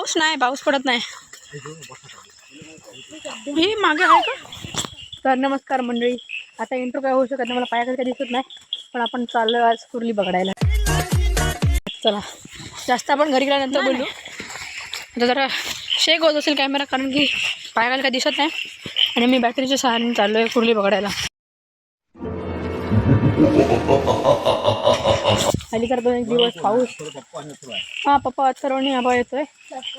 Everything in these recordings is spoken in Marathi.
पाऊस नाही पाऊस पडत नाही. हे मागे आहे का? तर नमस्कार मंडळी. आता इंट्रो काय होऊ शकत नाही मला पायाकडे काही दिसत नाही पण आपण चाललो आज कुर्ली बघायला. चला जास्त आपण घरी गेल्यानंतर बोलू. आता जरा शेक होत असेल कॅमेरा कारण की पायाला काही दिसत नाही. आणि मी बॅटरीच्या सहाय्याने चाललो आहे कुर्ली बघायला. हल्ली तर दोन एक दिवस पाऊस. हा पप्पा अथर्वणी हवा येतोय.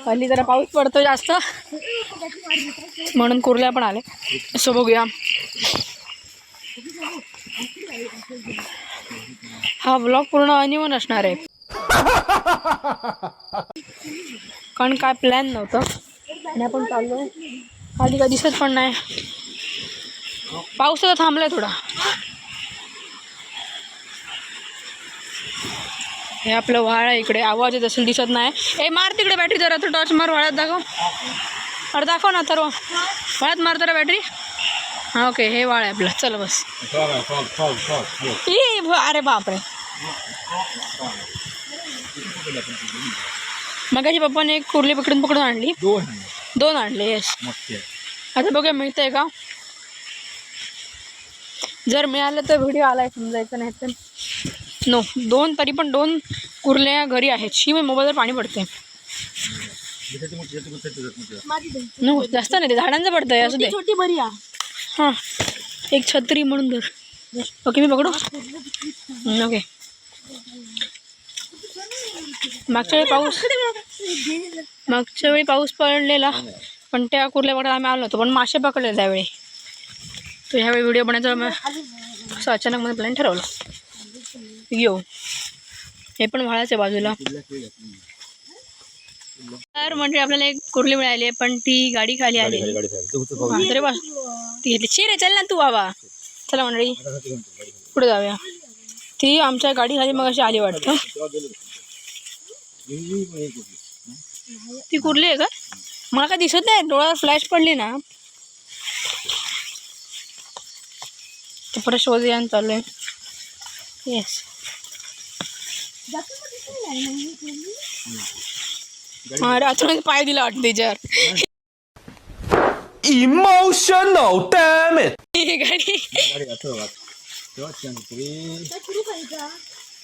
हल्ली जरा पाऊस पडतोय जास्त. म्हणून कुर्ल्या पण आले. असं बघूया. हा ब्लॉग पूर्ण अनिवन असणार आहे. कारण काय प्लॅन नव्हतं. आणि आपण चाललो. खाली काय दिसत पण नाही. पाऊस तर थांबलाय थोडा. हे आपलं वाळ आहे इकडे. आवाज येत असेल दिसत नाही. ए मार तिकडे बॅटरी जरा तू टॉर्च मार वाळ्यात दाखव. अरे दाखव ना तर वाळ्यात मार जरा बॅटरी हां ओके हे वाळ आहे आपलं. चल बस. ई, अरे बापरे. मगाशी पप्पाने एक कुर्ली पकडून पकडून आणली. दोन. आणले येस आता बघूया मिळतंय का? जर मिळालं तर व्हिडिओ आलाय समजायचं नाही तर. नो दोन तरी पण दोन कुर्ल्या घरी आहेत. शी मी मोबाईलवर पाणी पडते नो जास्त नाही ते झाडांचं पडतंय असं दे. छोटी बरी हां एक छत्री म्हणून धर. ओके मी पकडू? ओके मागच्या वेळी पाऊस मागच्या वेळी पाऊस पडलेला पण त्या कुर्ल्या पकडायला आम्ही आलो नव्हतो पण मासे पकडले त्यावेळी. तर ह्यावेळी व्हिडिओ बनायचा असं अचानक मला प्लॅन ठरवलं. येऊ हे पण व्हाळाच आहे बाजूला. तर म्हणजे आपल्याला एक कुर्ली मिळाली आहे पण ती गाडी खाली आली. अरे वा ती घेतली. शी रे चल ना तू बाबा. चला मंडळी. पुढे जाऊया. ती आमच्या गाडी खाली मग अशी आली वाटतं. ती कुर्ली आहे का? मला काय दिसत नाही. डोळ्यावर फ्लॅश पडली ना. ते परत शोध यान चालू आहे. येस अचानक पाय दिला वाटतं त्याच्यावर damn it! ही गाडी. तेव्हा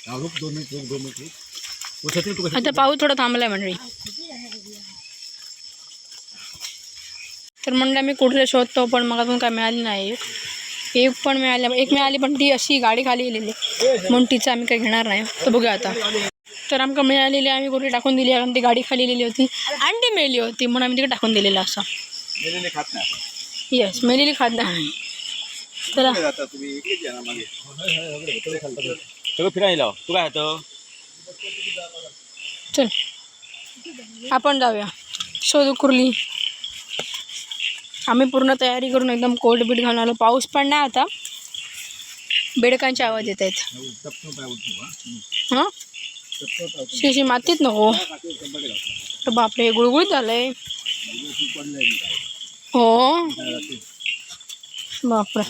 हा, दोन मिनिट रुक दोन मिनिट रुक आता पाऊस थोडा थांबलाय मंडळी. तर म्हणलं मी कुठले शोधतो पण मला अजून काय मिळाली नाही. एक पण मिळाली एक मिळाली पण ती अशी गाडी खाली गेलेली. म्हणून तिचं आम्ही काही घेणार नाही. तर बघूया आता. तर आमका मिळालेली आम्ही कुठे टाकून दिली कारण ती गाडी खाली गेलेली होती. ती मेली होती म्हणून आम्ही तिकडे टाकून दिलेलं असं. येस मेलेली खात नाही. चला. सगळं फिरायला तू काय चल. आपण जाऊया. शोधू कुर्ली. आम्ही पूर्ण तयारी करून एकदम कोट बीट घालून आलो. पाऊस पण नाही आता. बेडकांचे आवाज येत आहेत. हां? शिशी मातीत नको. तर बापरे गुळगुळीत झालंय. हो. बापरे.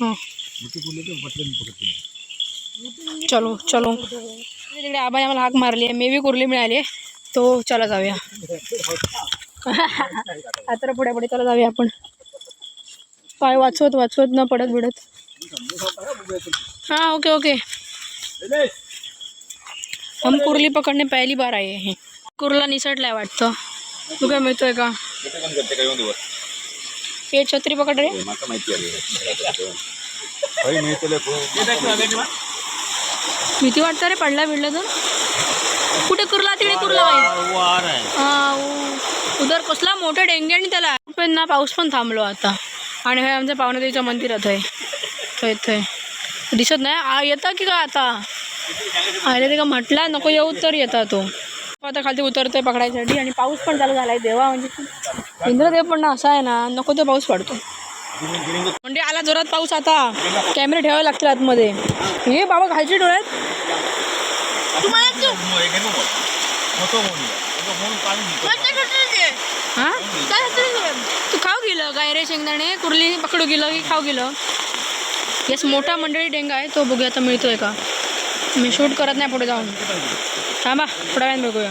हां. चलो चलो. तिकडे आबाने आम्हाला हाक मारली आहे. मेवी कुर्ली मिळाली आहे. तो चला जाऊया. आता पुढे पुढे चला जाऊया आपण. पाय वाचवत वाचवत न पडत बिडत. हाँ ओके ओके. हम कुर्ली पकडणे पहिली बार आहे हे. कुर्ला निसटलाय वाटतं. तू काय मिळतोय का? हे छत्री पकड रे. आहे भीती वाटतं रे पडला बिडला तर. कुठे कुर्ला? तिकडे कुर्ला बाई वार उधर कसला मोठा डेंगे आणि त्याला पण ना पाऊस पण थांबलो आता. आणि हे आमच्या पावनदेवीच्या मंदिरात आहे. थंय थंय दिसत नाही. आ येता की का आता? आले ते का म्हटला नको येऊ तर येता तो. आता खाली उतरतोय पकडायसाठी आणि पाऊस पण चालू झालाय देवा म्हणजे इंद्रदेव पण ना असा आहे ना नको तो पाऊस पडतो. म्हणजे आला जोरात पाऊस आता. कॅमेरे ठेवावे लागतील आतमध्ये. हे बाबा खालची डोळ्यात हा? तू खाऊ गेलं काय रे शेंगदाणे? कुर्ली पकडू गेलं की खाऊ गेलं? येस मोठा मंडळी डेंगा आहे तो बघूया आता मिळतोय का? मी शूट करत नाही पुढे जाऊन. थांबा थोड्या वेळाने बघूया.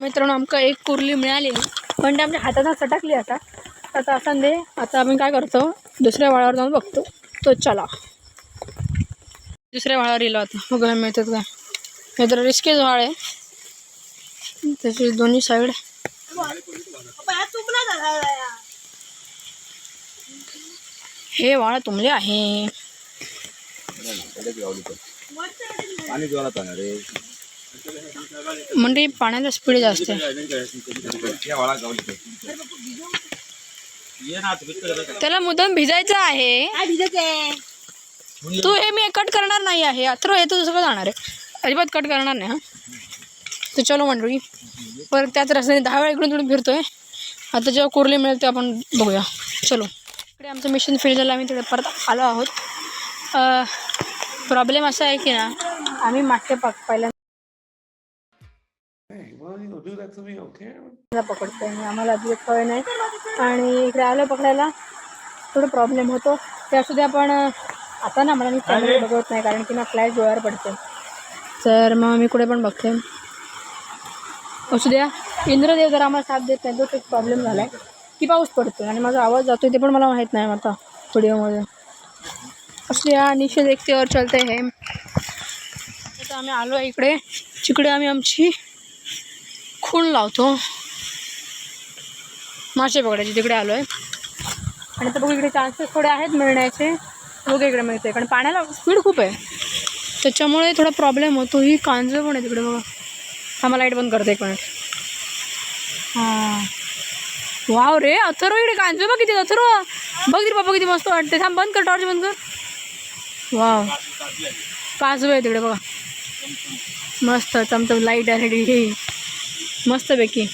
मित्रांनो आमका एक कुर्ली मिळालेली पण ते आमच्या हाताचा सटकली आता. आता असं दे आता आम्ही काय करतो दुसऱ्या वाळावर जाऊन बघतो. तो चला. दुसऱ्या वाळावर गेलो आता. बघा मिळतात काय हे तर रिस्कीच वाळ आहे. त्याची दोन्ही साईड हे वाळ तुंबले आहे. म्हणजे पाण्याचा स्पीड जास्त. त्याला मुद्दाम भिजायचं आहे. तू हे मी कट करणार नाही आहे. अथरो हे तू सगळं जाणार आहे. अजिबात कट करणार नाही हां. तर चलो मंडळी. परत त्याच रस्त्याने दहा वेळा इकडून तिकडून फिरतोय. आता जेव्हा कुर्ली मिळेल ते आपण बघूया. चलो. इकडे आमचं मिशन फेल झालं. आम्ही तिकडे परत आलो आहोत. प्रॉब्लेम असा आहे की ना आम्ही मागच्या पाक पहिल्यांदा पकडतोय. आणि आम्हाला अजिबात कळ नाही. आणि इकडे आलो पकडायला. थोडं प्रॉब्लेम होतो. ते असू दे आपण आता ना मला मी कॅमेरा बघत नाही कारण की ना फ्लॅश डोळ्यावर पडते तर मग मी कुठे पण बघते असू द्या. इंद्रदेव जर आम्हाला साथ देत नाही तो एक प्रॉब्लेम झाला आहे की पाऊस पडतो आणि माझा आवाज जातो ते पण मला माहीत नाही आता व्हिडिओमध्ये असू द्या निषेध एकतेवर चालतं आहे हे. आता आम्ही आलो आहे इकडे. जिकडे आम्ही आमची खूण लावतो. मासे पकडायचे तिकडे आलो आहे. आणि आता बघू इकडे चान्सेस थोडे आहेत मिळण्याचे. बघू इकडे मिळते कारण पाण्याला स्पीड खूप आहे. त्याच्यामुळे थोडा प्रॉब्लेम होतो. ही कांजं पण आहे तिकडे बघा. हा लाइट बंद करतो एक मिनिट. हां. वाव रे अथर्व इकडे कांजं बघ किती अथर्व. बघ रे बाबा किती मस्त वाटते थांब बंद कर टॉर्च बंद कर. वाव. काजू आहे तिकडे बघा. मस्त चमचम लाइट आहे हे मस्तपैकी.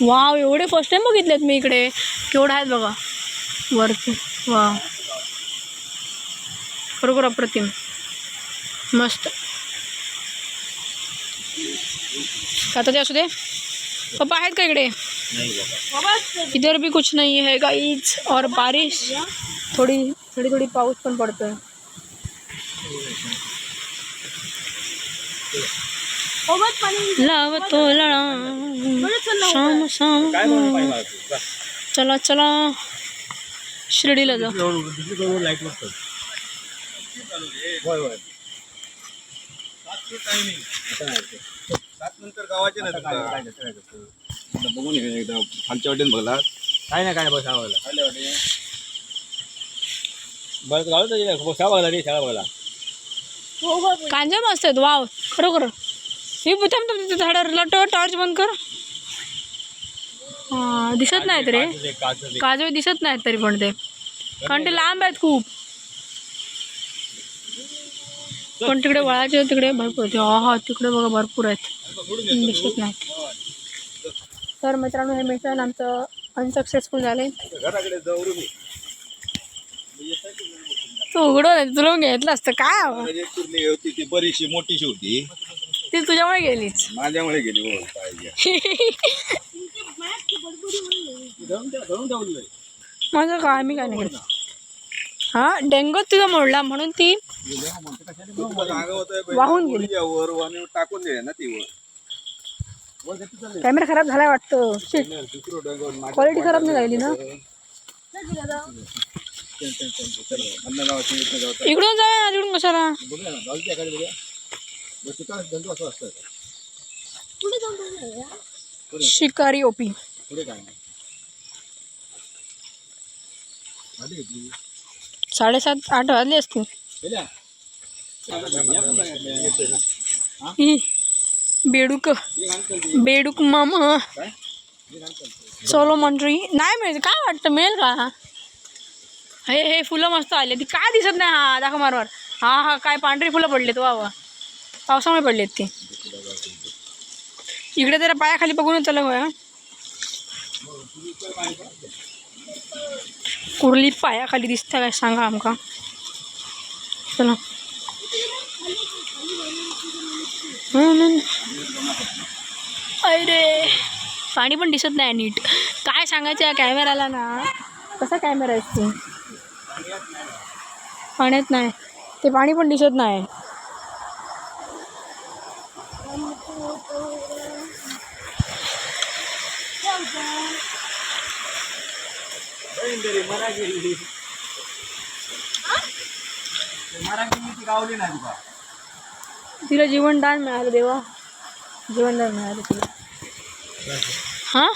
वाव एवढे फर्स्ट टाइम बघितलेत मी इकडे. केवढं आहेत बघा. वरती वा खरोखर अप्रतिम. मस्त. आता ते असू दे. पप्पा आहेत का इकडे? इधर भी कुछ नहीं है गाइज और बारिश. थोडी थोडी थोडी पाऊस पण पडतोय. लावतो लळा. शाम शाम. काय म्हणून पाहिजे मला तू? जा. चला चला. शिर्डीला जाऊ दुसरीकडून- सात नंतर गावाचे ना बघून एकदा. खालच्या वाटेन बघला. काय नाही काय नाही बघला गावात शाळा बघला रे शाळा बघला कांजा मस्त आहेत वाव. खरोखर. हे थांब थांब झाडावर लट टॉर्च बंद कर. हा दिसत नाहीत रे. काच- काजवे दिसत नाहीत तरी पण ते. कारण ते लांब आहेत खूप. पण तिकडे वळाचे तिकडे भरपूर आहेत. हा हा तिकडे बघा भरपूर आहेत. दिसत नाहीत तर मित्रांनो हे मिशन आमचं अनसक्सेसफुल झाले. तू उघडून तुला घेतलं असतं काय होती ती बरीचशी मोठीशी होती ती तुझ्यामुळे गेलीच माझ्यामुळे गेली हो. माझं काय मी काय नाही हा डेंगू तुझा मोडला म्हणून ती. वाहून गेली टाकून दे ना ती वर? कॅमेरा खराब झालाय वाटतं. क्वालिटी खराब नाही राहिली ना. इकडून जाऊया ना तिकडून कशाला? शिकारी ओपी. साडेसात आठ वाजले असतील. बेडूक बेडूक मामा। चलो मंडळी नाही मिळेल काय वाटतं मिळेल का? हे हे, फुलं मस्त आले. ती काय दिसत नाही, हा, दाखव हा हा, काय पांढरी फुलं पडलीत, वा वा. पावसामुळे पडलीत ती. इकडे जरा पायाखाली बघून चला होया कुर्ली पायाखाली दिसतं काय, सांगा आमका. चला. अरे पाणी पण दिसत नाही नीट. काय सांगायचं या कॅमेराला ना? कसा कॅमेरा आहेस तू? पाण्यात नाही. ते पाणी पण दिसत नाही. बहीण तरी मरा गेली मरा गेली ती गावली नाही तुका. तिला जीवनदान मिळालं देवा. जीवनदान मिळालं तिला. हां?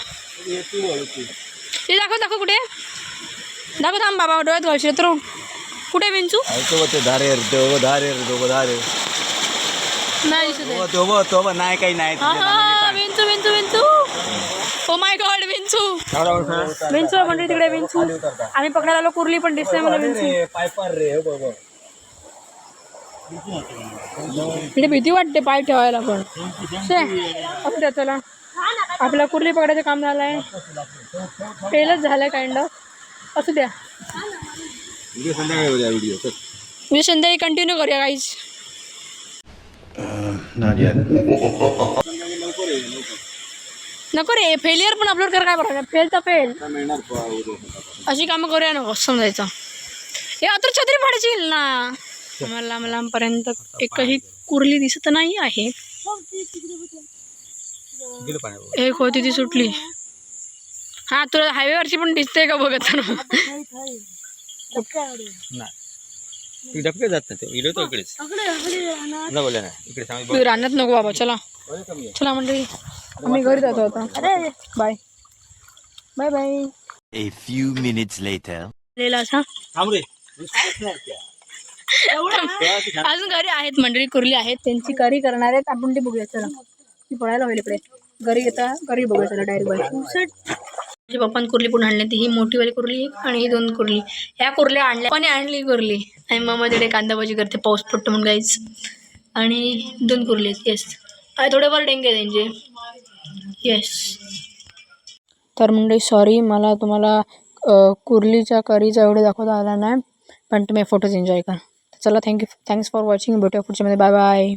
ती दाखव दाखव कुठे? दाखव थांब बाबा डोळ्यात घालशील तर. कुठे विंचू धारेर बघ धारेर बघ धारेर नाही दिसत. तो तो काही नाही. विंचू विंचू विंचू ओ माय गॉड विंचू विंचू म्हणजे तिकडे विंचू आम्ही पकडायला आलो कुर्ली पण दिसते मला विंचू पायपार रे इकडे भीती वाटते पाय ठेवायला पण. असू द्या चला. आपला कुर्ली पकडायचं काम झालं आहे फेलच झालं काइंड ऑफ असू द्या. व्हिडिओ संध्याकाळी म्हणजे संध्याकाळी कंटिन्यू करूया काहीच नको रे फेलियर पण अपलोड कर काय बरं फेल तर फेल अशी कामं करूया नको समजायचं. हे अत्र छत्री फाडशील ना? आम्हाला लांब लांबपर्यंत एकही कुर्ली दिसत नाही आहे. एक होती ती सुटली. हा तुला हायवेवरची पण दिसते का बघत? डबके जात नाही रानात नको बाबा चला. चला मंडळी आम्ही घरी जातो आता. अरे! Bye. Bye bye. A few minutes later. अजून घरी आहेत मंडळी कुर्ली आहेत त्यांची करी करणार आहेत. आपण ती बघूया चला. ती पळायला होईल इकडे. घरी येता घरी बघूया चला डायरेक्ट बाय माझ्या पप्पान कुर्ली पण आणली. ती ही मोठीवाली कुर्ली आणि ही दोन कुर्ली. ह्या कुर्ल्या आणल्या. पण आणली कुर्ली. आणि मग तिकडे कांदा भाजी करते पाऊस पडतो म्हणून गाईच आणि दोन कुर्ली येस थोडेफार डेंगे त्यांचे येस तर म्हणजे सॉरी मला तुम्हाला कुर्लीच्या करीचा एवढं दाखवता आला नाही. पण तुम्ही फोटोज एन्जॉय करा. चला थँक्यू थँक्स फॉर वॉचिंग भेटूया पुढच्या मध्ये बाय बाय